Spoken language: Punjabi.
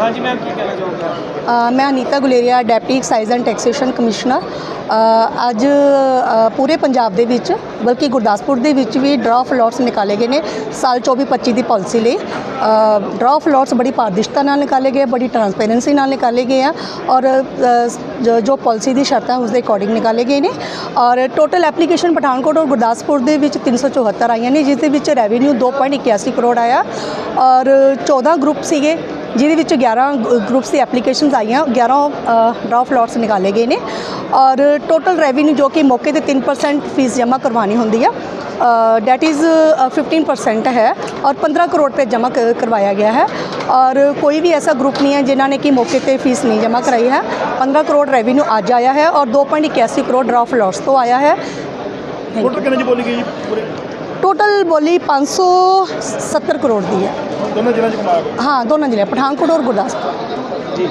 ਹਾਂਜੀ ਮੈਮ ਕੀ ਕਹਿਣਾ ਚਾਹੋਗੇ? ਮੈਂ Anita Guleria deputy excise and taxation commissioner. ਅ, ਅੱਜ ਅ, ਪੂਰੇ ਪੰਜਾਬ ਦੇ ਵਿੱਚ ਬਲਕਿ ਗੁਰਦਾਸਪੁਰ ਦੇ ਵਿੱਚ ਵੀ ਡਰਾ ਆਫ ਲੋਟਸ ਨਿਕਾਲੇ ਗਏ ਨੇ ਸਾਲ 24-25 ਦੀ ਪਾਲਿਸੀ ਲਈ। ਡਰਾ ਆਫ ਲੋਟਸ ਬੜੀ ਪਾਰਦਰਸ਼ਤਾ ਨਾਲ ਨਿਕਾਲੇ ਗਏ ਬੜੀ ਟਰਾਂਸਪੇਰੈਂਸੀ ਨਾਲ ਨਿਕਾਲੇ ਗਏ ਆ ਔਰ ਅ, ਜੋ- ਜੋ ਪਾਲਿਸੀ ਦੀ ਸ਼ਰਤਾਂ ਉਸ ਦੇ ਅਕੋਰਡਿੰਗ ਨਿਕਾਲੇ ਗਏ ਨੇ। ਔਰ ਟੋਟਲ ਐਪਲੀਕੇਸ਼ਨ ਪਠਾਨਕੋਟ ਔਰ ਗੁਰਦਾਸਪੁਰ ਦੇ ਵਿੱਚ 374 ਆਈਆਂ ਨੇ ਜਿਸ ਦੇ ਵਿੱਚ ਰੈਵਨਿਊ 2.81 ਕਰੋੜ ਆਇਆ। ਔਰ 14 ਗਰੁੱਪ ਸੀਗੇ ਜਿਹਦੇ ਵਿੱਚ 11 ਗਰੁੱਪਸ ਦੀ ਐਪਲੀਕੇਸ਼ਨਸ ਆਈਆਂ 11 ਡਰਾਫਟ ਲੋਟਸ ਨਿਕਾਲੇ ਗਏ ਨੇ ਔਰ ਟੋਟਲ ਰੈਵਨਿਊ ਜੋ ਕਿ ਮੌਕੇ ਤੇ 3% ਫੀਸ ਜਮ੍ਹਾਂ ਕਰਵਾਉਣੀ ਹੁੰਦੀ ਆ ਡੈਟ ਇਜ਼ 15% ਹੈ ਔਰ 15 ਕਰੋੜ ਰੁਪਏ ਜਮ੍ਹਾਂ ਕਰਵਾਇਆ ਗਿਆ ਹੈ ਔਰ ਕੋਈ ਵੀ ਐਸਾ ਗਰੁੱਪ ਨਹੀਂ ਹੈ ਜਿਨ੍ਹਾਂ ਨੇ ਕਿ ਮੌਕੇ ਤੇ ਫੀਸ ਨਹੀਂ ਜਮ੍ਹਾਂ ਕਰਾਈ ਹੈ। 15 ਕਰੋੜ ਰੈਵਨਿਊ ਅੱਜ ਆਇਆ ਹੈ ਔਰ 2.81 ਕਰੋੜ ਡਰਾਫਟ ਲੋਟਸ ਤੋਂ ਆਇਆ ਹੈ। ਟੋਟਲ ਕਿੰਨੇ ਚ ਬੋਲੀ ਗਈ ਜੀ ਪੂਰੇ? ਟੋਟਲ ਬੋਲੀ 570 ਕਰੋੜ ਦੀ ਹੈ। ਦੋਨਾਂ ਜ਼ਿਲ੍ਹਿਆਂ ਚ ਕਮਾਇਆ ਗਿਆ ਹਾਂ ਦੋਨਾਂ ਜ਼ਿਲ੍ਹੇ ਪਠਾਨਕੋਟ ਔਰ ਗੁਰਦਾਸਪੁਰ। ਜੀ।